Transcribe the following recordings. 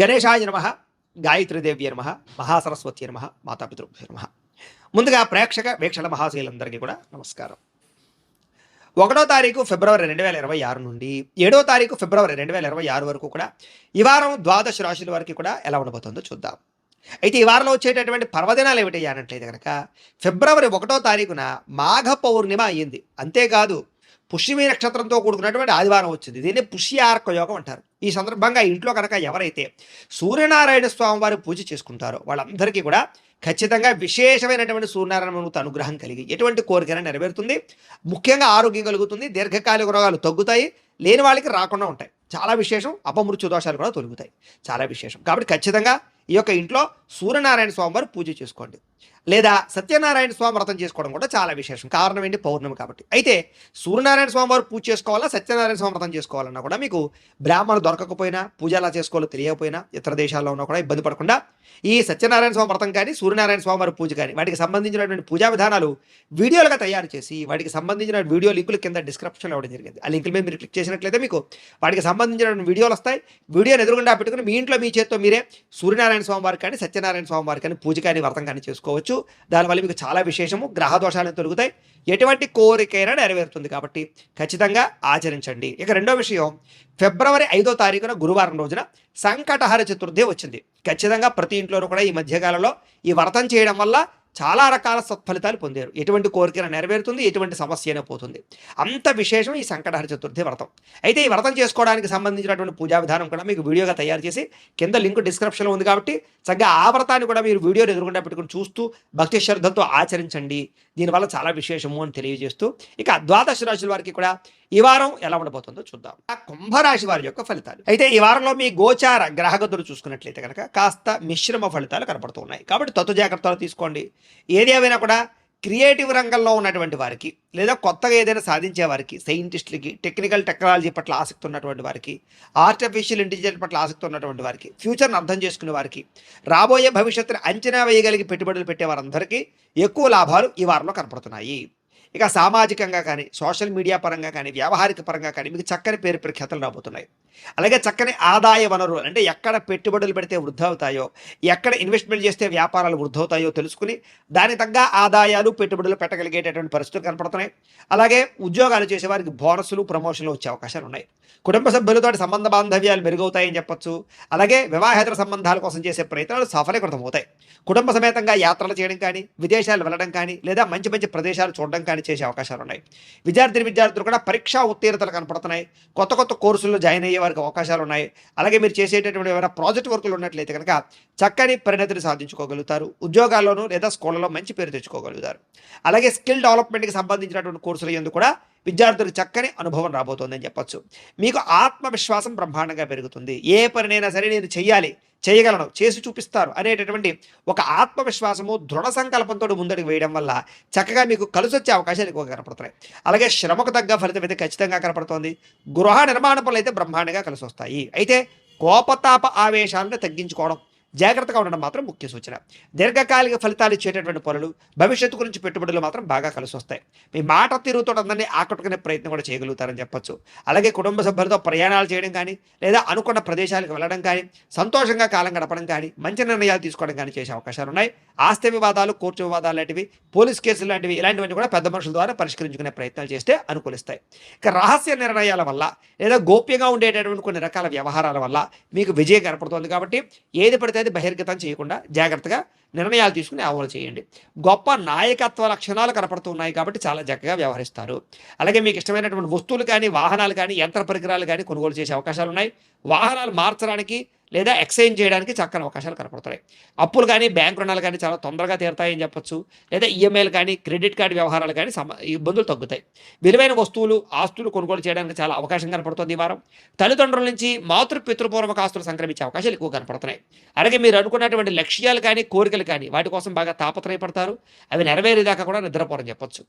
గణేశాయ నమ గాయత్రీదేవి నమ మహాసరస్వతి నమ మాతాపితృభ్య నమ. ముందుగా ప్రేక్షక వీక్షణ మహాశీలందరికీ కూడా నమస్కారం. ఒకటో తారీఖు ఫిబ్రవరి రెండు వేల ఇరవై ఆరు నుండి ఏడో తారీఖు ఫిబ్రవరి రెండు వేల ఇరవై ఆరు వరకు కూడా ఈ వారం ద్వాదశ రాశుల వరకు కూడా ఎలా ఉండబోతుందో చూద్దాం. అయితే ఈ వారంలో వచ్చేటటువంటి పర్వదినాలు ఏమిటి అన్నట్లయితే కనుక ఫిబ్రవరి ఒకటో తారీఖున మాఘ పౌర్ణిమ అయ్యింది అంతేకాదు పుష్యమి నక్షత్రంతో కూడుకున్నటువంటి ఆదివారం వచ్చింది. దీన్ని పుష్యార్క యోగం అంటారు. ఈ సందర్భంగా ఇంట్లో కనుక ఎవరైతే సూర్యనారాయణ స్వామి వారి పూజ చేసుకుంటారో వాళ్ళందరికీ కూడా ఖచ్చితంగా విశేషమైనటువంటి సూర్యనారాయణ అనుగ్రహం కలిగి ఎటువంటి కోరికైనా నెరవేరుతుంది. ముఖ్యంగా ఆరోగ్యం కలుగుతుంది. దీర్ఘకాలిక రోగాలు తగ్గుతాయి. లేని వాళ్ళకి రాకుండా ఉంటాయి. చాలా విశేషం. అపమృత్యు దోషాలు కూడా తొలుగుతాయి. చాలా విశేషం. కాబట్టి ఖచ్చితంగా ఈ యొక్క ఇంట్లో సూర్యనారాయణ స్వామి వారు పూజ చేసుకోండి. లేదా సత్యనారాయణ స్వామి వ్రతం చేసుకోవడం కూడా చాలా విశేషం. కారణం ఏంటి? పౌర్ణమి కాబట్టి. అయితే సూర్యనారాయణ స్వామి వారు పూజ చేసుకోవాలా? సత్యనారాయణ స్వామి వ్రతం చేసుకోవాలన్నా కూడా మీకు బ్రాహ్మణులు దొరకకపోయినా పూజ ఎలా చేసుకోవాలో తెలియకపోయినా ఇతర దేశాల్లో ఉన్నా కూడా ఇబ్బంది పడకుండా ఈ సత్యనారాయణ స్వామి వ్రతం కానీ సూర్యనారాయణ స్వామి వారి పూజ కానీ వాటికి సంబంధించినటువంటి పూజా విధానాలు వీడియోలుగా తయారు చేసి వాటికి సంబంధించిన వీడియో లింకులు కింద డిస్క్రిప్షన్లో ఇవ్వడం జరిగింది. ఆ లింకుల మీద మీరు క్లిక్ చేసినట్లయితే మీకు వాటికి సంబంధించిన వీడియోలు వస్తాయి. వీడియోని ఎదురుగుండా పెట్టుకుని మీ ఇంట్లో మీ చేత్తో మీరే సూర్యనారాయణ స్వామి వారికి కానీ సత్యనారాయణ స్వామి వారికి కానీ పూజ కానీ వ్రతం కానీ చేసుకోవాలి చేసుకోవచ్చు. దానివల్ల మీకు చాలా విశేషము. గ్రహ దోషాలను తొలుగుతాయి. ఎటువంటి కోరికైనా నెరవేరుతుంది కాబట్టి ఖచ్చితంగా ఆచరించండి. ఇక రెండో విషయం ఫిబ్రవరి ఐదో తారీఖున గురువారం రోజున సంకటహర చతుర్థి వచ్చింది. ఖచ్చితంగా ప్రతి ఇంట్లోనూ కూడా ఈ మధ్యకాలంలో ఈ వ్రతం చేయడం వల్ల చాలా రకాల సత్ఫలితాలు పొందారు. ఎటువంటి కోరికన నెరవేరుతుంది ఎటువంటి సమస్య అయినా పోతుంది. అంత విశేషం ఈ సంకటహర చతుర్థి వ్రతం. అయితే ఈ వ్రతం చేసుకోవడానికి సంబంధించినటువంటి పూజా విధానం కూడా మీకు వీడియోగా తయారు చేసి కింద లింక్ డిస్క్రిప్షన్లో ఉంది కాబట్టి చక్కగా ఆ వ్రతాన్ని కూడా మీరు వీడియోని ఎదురుకుండా పెట్టుకుని చూస్తూ భక్తి శ్రద్ధలతో ఆచరించండి. దీనివల్ల చాలా విశేషము అని తెలియజేస్తూ ఇక ద్వాదశ రాశుల వారికి కూడా ఈ వారం ఎలా ఉండబోతుందో చూద్దాం. ఆ కుంభరాశి వారి యొక్క ఫలితాలు. అయితే ఈ వారంలో మీ గోచార గ్రహగతులు చూసుకున్నట్లయితే కనుక కాస్త మిశ్రమ ఫలితాలు కనబడుతున్నాయి కాబట్టి తత్వ జాగ్రత్తలు తీసుకోండి. ఏది ఏమైనా కూడా క్రియేటివ్ రంగంలో ఉన్నటువంటి వారికి లేదా కొత్తగా ఏదైనా సాధించే వారికి సైంటిస్టులకి టెక్నికల్ టెక్నాలజీ పట్ల ఆసక్తి ఉన్నటువంటి వారికి ఆర్టిఫిషియల్ ఇంటెలిజెన్స్ పట్ల ఆసక్తి ఉన్నటువంటి వారికి ఫ్యూచర్ని అర్థం చేసుకునే వారికి రాబోయే భవిష్యత్తును అంచనా వేయగలిగి పెట్టుబడులు పెట్టే వారందరికీ ఎక్కువ లాభాలు ఈ వారంలో కనపడుతున్నాయి. ఇక సామాజికంగా కానీ సోషల్ మీడియా పరంగా కానీ వ్యావహారిక పరంగా కానీ మీకు చక్కని పేరు ప్రఖ్యాతలు రాబోతున్నాయి. అలాగే చక్కని ఆదాయ వనరులు అంటే ఎక్కడ పెట్టుబడులు పెడితే వృద్ధి అవుతాయో ఎక్కడ ఇన్వెస్ట్మెంట్ చేస్తే వ్యాపారాలు వృద్ధి అవుతాయో తెలుసుకుని దాని తగ్గ ఆదాయాలు పెట్టుబడులు పెట్టగలిగేటటువంటి పరిస్థితులు కనపడుతున్నాయి. అలాగే ఉద్యోగాలు చేసేవారికి బోనసులు బోనస్లు ప్రమోషన్లు వచ్చే అవకాశాలు ఉన్నాయి. కుటుంబ సభ్యులతో సంబంధ బాంధవ్యాలు మెరుగవుతాయని చెప్పొచ్చు. అలాగే వివాహేతర సంబంధాల కోసం చేసే ప్రయత్నాలు సఫలీకృతం అవుతాయి. కుటుంబ సమేతంగా యాత్రలు చేయడం కానీ విదేశాలు వెళ్ళడం కానీ లేదా మంచి మంచి ప్రదేశాలు చూడడం కానీ చేసే అవకాశాలు ఉన్నాయి. విద్యార్థిని విద్యార్థులు కూడా పరీక్షా ఉత్తీర్ణతలు కనపడుతున్నాయి. కొత్త కొత్త కోర్సుల్లో జాయిన్ అయ్యే వారికి అవకాశాలు ఉన్నాయి. అలాగే మీరు చేసేటటువంటి ఏమైనా ప్రాజెక్ట్ వర్కులు ఉన్నట్లయితే కనుక చక్కని పరిణతిని సాధించుకోగలుగుతారు. ఉద్యోగాల్లోనూ లేదా స్కూళ్ళలో మంచి పేరు తెచ్చుకోగలుగుతారు. అలాగే స్కిల్ డెవలప్మెంట్కి సంబంధించినటువంటి కోర్సులు ఎందుకు కూడా విద్యార్థులకు చక్కని అనుభవం రాబోతోందని చెప్పొచ్చు. మీకు ఆత్మవిశ్వాసం బ్రహ్మాండంగా పెరుగుతుంది. ఏ పనినైనా సరే నేను చెయ్యాలి. చేయగలను చేసి చూపిస్తారు అనేటటువంటి ఒక ఆత్మవిశ్వాసము దృఢ సంకల్పంతో ముందడుగు వేయడం వల్ల చక్కగా మీకు కలిసి వచ్చే అవకాశాలు ఎక్కువగా కనపడుతున్నాయి. అలాగే శ్రమకు తగ్గ ఫలితం అయితే ఖచ్చితంగా కనపడుతోంది. గృహ నిర్మాణ పనులు అయితే బ్రహ్మాండంగా కలిసి వస్తాయి. అయితే కోపతాప ఆవేశాలను తగ్గించుకోవడం జాగ్రత్తగా ఉండడం మాత్రం ముఖ్య సూచన. దీర్ఘకాలిక ఫలితాలు ఇచ్చేటటువంటి పనులు భవిష్యత్తు గురించి పెట్టుబడులు మాత్రం బాగా కలిసి వస్తాయి. మీ మాట తీరుతో అందరినీ ఆకట్టుకునే ప్రయత్నం కూడా చేయగలుగుతారని చెప్పొచ్చు. అలాగే కుటుంబ సభ్యులతో ప్రయాణాలు చేయడం కానీ లేదా అనుకున్న ప్రదేశాలకు వెళ్ళడం కానీ సంతోషంగా కాలం గడపడం కానీ మంచి నిర్ణయాలు తీసుకోవడం కానీ చేసే అవకాశాలు ఉన్నాయి. ఆస్తి వివాదాలు కోర్టు వివాదాలు లాంటివి పోలీస్ కేసులు లాంటివి ఇలాంటివన్నీ కూడా పెద్ద మనుషుల ద్వారా పరిష్కరించుకునే ప్రయత్నాలు చేస్తే అనుకూలిస్తాయి. ఇక రహస్య నిర్ణయాల వల్ల లేదా గోప్యంగా ఉండేటటువంటి కొన్ని రకాల వ్యవహారాల వల్ల మీకు విజయం కనపడుతుంది కాబట్టి ఏది పడితే అది బహిర్గతం చేయకుండా జాగ్రత్తగా నిర్ణయాలు తీసుకుని అమలు చేయండి. గొప్ప నాయకత్వ లక్షణాలు కనపడుతున్నాయి కాబట్టి చాలా చక్కగా వ్యవహరిస్తారు. అలాగే మీకు ఇష్టమైనటువంటి వస్తువులు కానీ వాహనాలు కానీ యంత్ర పరికరాలు కానీ కొనుగోలు చేసే అవకాశాలు ఉన్నాయి. వాహనాలు మార్చడానికి లేదా ఎక్స్చేంజ్ చేయడానికి చక్కని అవకాశాలు కనపడుతున్నాయి అప్పులు కానీ బ్యాంక్ రుణాలు కానీ చాలా తొందరగా తీరుతాయని చెప్పొచ్చు. లేదా ఈఎంఐలు కానీ క్రెడిట్ కార్డు వ్యవహారాలు కానీ సమ ఇబ్బందులు తగ్గుతాయి. విలువైన వస్తువులు ఆస్తులు కొనుగోలు చేయడానికి చాలా అవకాశం కనపడుతుంది ఈ వారం. తల్లిదండ్రుల నుంచి మాతృ పితృపూర్వక ఆస్తులు సంక్రమించే అవకాశాలు ఎక్కువ కనపడుతున్నాయి. అలాగే మీరు అనుకున్నటువంటి లక్ష్యాలు కానీ కోరికలు కానీ వాటి కోసం బాగా తాపత్రయపడతారు. అవి నెరవేరేదాకా కూడా నిద్రపోరని చెప్పొచ్చు.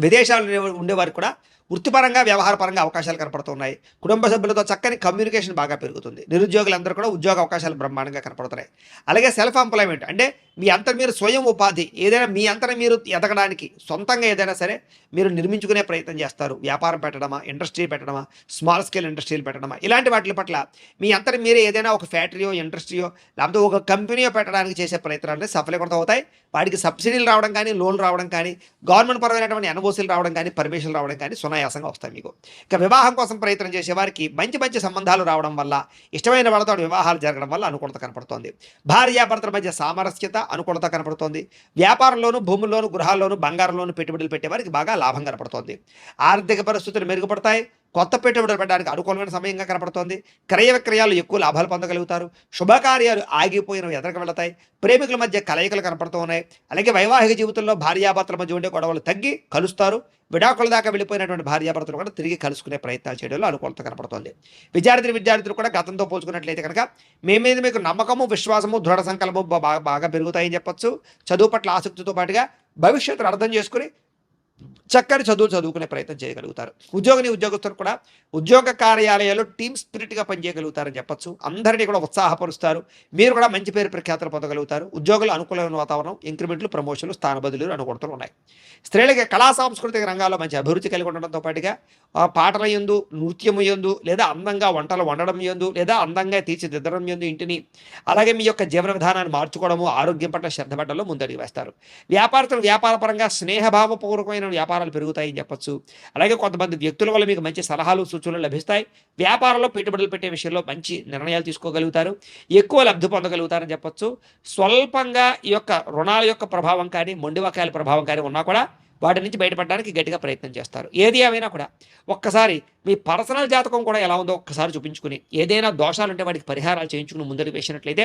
విదేశాల్లో ఉండేవారు ఉండేవారికి కూడా వృత్తిపరంగా వ్యవహారపరంగా అవకాశాలు కనపడుతున్నాయి. కుటుంబ సభ్యులతో చక్కని కమ్యూనికేషన్ బాగా పెరుగుతుంది. నిరుద్యోగులందరూ కూడా ఉద్యోగ అవకాశాలు బ్రహ్మాండంగా కనపడుతున్నాయి. అలాగే సెల్ఫ్ ఎంప్లాయ్మెంట్ అంటే మీ అంతర మీరు స్వయం ఉపాధి ఏదైనా మీ అంతర మీరు ఎదగడానికి సొంతంగా ఏదైనా సరే మీరు నిర్మించుకునే ప్రయత్నం చేస్తారు. వ్యాపారం పెట్టడమా ఇండస్ట్రీ పెట్టడమా స్మాల్ స్కేల్ ఇండస్ట్రీలు పెట్టడమా ఇలాంటి వాటి పట్ల మీ అంతర మీరే ఏదైనా ఒక ఫ్యాక్టరీయో ఇండస్ట్రీయో లేకపోతే ఒక కంపెనీయో పెట్టడానికి చేసే ప్రయత్నాలు సఫలీకృతం అవుతాయి. వాటికి సబ్సిడీలు రావడం కానీ లోన్లు రావడం కానీ గవర్నమెంట్ పరమైనటువంటి ఎన్ఓసీలు రావడం కానీ పర్మిషన్లు రావడం కానీ అనాయాసంగా వస్తాయి మీకు. ఇక వివాహం కోసం ప్రయత్నం చేసే వారికి మంచి మంచి సంబంధాలు రావడం వల్ల ఇష్టమైన వాళ్ళతో వివాహాలు జరగడం వల్ల అనుకూలత కనపడుతోంది. భార్యాభర్తల మధ్య సామరస్యత అనుకూలత కనపడుతోంది. వ్యాపారంలోను భూముల్లోను గృహాల్లోను బంగారంలోను పెట్టుబడులు పెట్టేవారికి బాగా లాభం కనపడుతోంది. ఆర్థిక పరిస్థితులు మెరుగుపడతాయి. కొత్త పెట్టుబడులు పెట్టడానికి అనుకూలమైన సమయంగా కనపడుతోంది. క్రయ విక్రయాలు ఎక్కువ లాభాలు పొందగలుగుతారు. శుభకార్యాలు ఆగిపోయినవి ఎదరికి వెళతాయి. ప్రేమికుల మధ్య కలయికలు కనపడుతూ ఉన్నాయి. అలాగే వైవాహిక జీవితంలో భార్యాభర్తల మధ్య ఉండే గొడవలు తగ్గి కలుస్తారు. విడాకుల దాకా వెళ్ళిపోయినటువంటి భార్యాభర్తలు కూడా తిరిగి కలుసుకునే ప్రయత్నాలు చేయడంలో అనుకూలత కనపడుతోంది. విద్యార్థులు విద్యార్థులు కూడా గతంతో పోల్చుకున్నట్లయితే కనుక మీ మీద మీకు నమ్మకము విశ్వాసము దృఢ సంకల్పము బాగా బాగా పెరుగుతాయని చెప్పొచ్చు. చదువు పట్ల ఆసక్తితో పాటుగా భవిష్యత్తును అర్థం చేసుకుని చక్కని చదువులు చదువుకునే ప్రయత్నం చేయగలుగుతారు. ఉద్యోగిని ఉద్యోగస్తులు కూడా ఉద్యోగ కార్యాలయాల్లో టీమ్ స్పిరిట్గా పనిచేయగలుగుతారని చెప్పచ్చు. అందరినీ కూడా ఉత్సాహపరుస్తారు. మీరు కూడా మంచి పేరు ప్రఖ్యాతలు పొందగలుగుతారు. ఉద్యోగులు అనుకూలమైన వాతావరణం ఇంక్రిమెంట్లు ప్రమోషన్లు స్థాన బదులు అనుకుంటూ ఉన్నాయి. స్త్రీలకి కళా సాంస్కృతిక రంగాల్లో మంచి అభివృద్ధి కలిగి ఉండడంతో పాటుగా పాటల ఎందు నృత్యము ఎందు లేదా అందంగా వంటలు వండడం ఎందు లేదా అందంగా తీర్చిదిద్దడం ఎందు ఇంటిని అలాగే మీ యొక్క జీవన విధానాన్ని మార్చుకోవడము ఆరోగ్యం పట్ల శ్రద్ధ పట్టడంలో ముందడుగు వేస్తారు. వ్యాపారస్తులు వ్యాపారపరంగా స్నేహభావపూర్వకమైన వ్యాపారాలు పెరుగుతాయని చెప్పొచ్చు. అలాగే కొంతమంది వ్యక్తుల వల్ల మీకు మంచి సలహాలు సూచనలు లభిస్తాయి. వ్యాపారంలో పెట్టుబడులు పెట్టే విషయంలో మంచి నిర్ణయాలు తీసుకోగలుగుతారు. ఎక్కువ లబ్ధి పొందగలుగుతారని చెప్పచ్చు. స్వల్పంగా ఈ యొక్క రుణాల యొక్క ప్రభావం కానీ మొండివకాయల ప్రభావం కానీ ఉన్నా కూడా వాటి నుంచి బయటపడడానికి గట్టిగా ప్రయత్నం చేస్తారు. ఏది ఏమైనా కూడా ఒక్కసారి మీ పర్సనల్ జాతకం కూడా ఎలా ఉందో ఒక్కసారి చూపించుకుని ఏదైనా దోషాలు ఉంటే వాటికి పరిహారాలు చేయించుకుని ముందరికి వేసినట్లయితే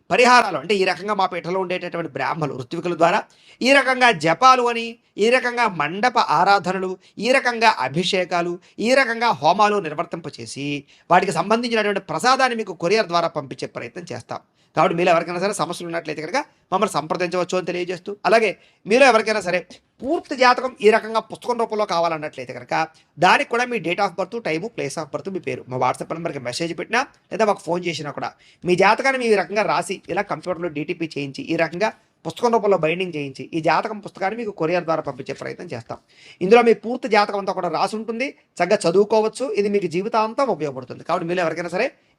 పరిహారాలు అంటే ఈ రకంగా మా పీఠలో ఉండేటటువంటి బ్రాహ్మణులు ఋత్వికుల ద్వారా ఈ రకంగా జపాలు అని ఈ రకంగా మండప ఆరాధనలు ఈ రకంగా అభిషేకాలు ఈ రకంగా హోమాలు నిర్వర్తింపచేసి వాటికి సంబంధించినటువంటి ప్రసాదాన్ని మీకు కొరియర్ ద్వారా పంపించే ప్రయత్నం చేస్తాం. కాబట్టి మీరు ఎవరికైనా సరే సమస్యలు ఉన్నట్లయితే కనుక మమ్మల్ని సంప్రదించవచ్చు అని తెలియజేస్తూ అలాగే మీలో ఎవరికైనా సరే పూర్తి జాతకం ఈ రకంగా పుస్తకం రూపంలో కావాలన్నట్లయితే కనుక దానికి కూడా మీ date of birth time place of birth మీ పేరు. మా వాట్సాప్ నెంబర్కి మెసేజ్ పెట్టినా లేదా మాకు ఫోన్ చేసినా కూడా మీ జాతకాన్ని మీ ఈ రకంగా రాసి ఇలా కంప్యూటర్లో డీటీపీ చేయించి ఈ రకంగా పుస్తకం రూపంలో బైండింగ్ చేయించి ఈ జాతకం పుస్తకాన్ని మీకు కొరియర్ ద్వారా పంపించే ప్రయత్నం చేస్తాం. ఇందులో మీ పూర్తి జాతకం అంతా కూడా రాసి ఉంటుంది. చక్కగా చదువుకోవచ్చు. ఇది మీకు జీవితాంతం ఉపయోగపడుతుంది. కాబట్టి మీరు ఎవరికైనా సరే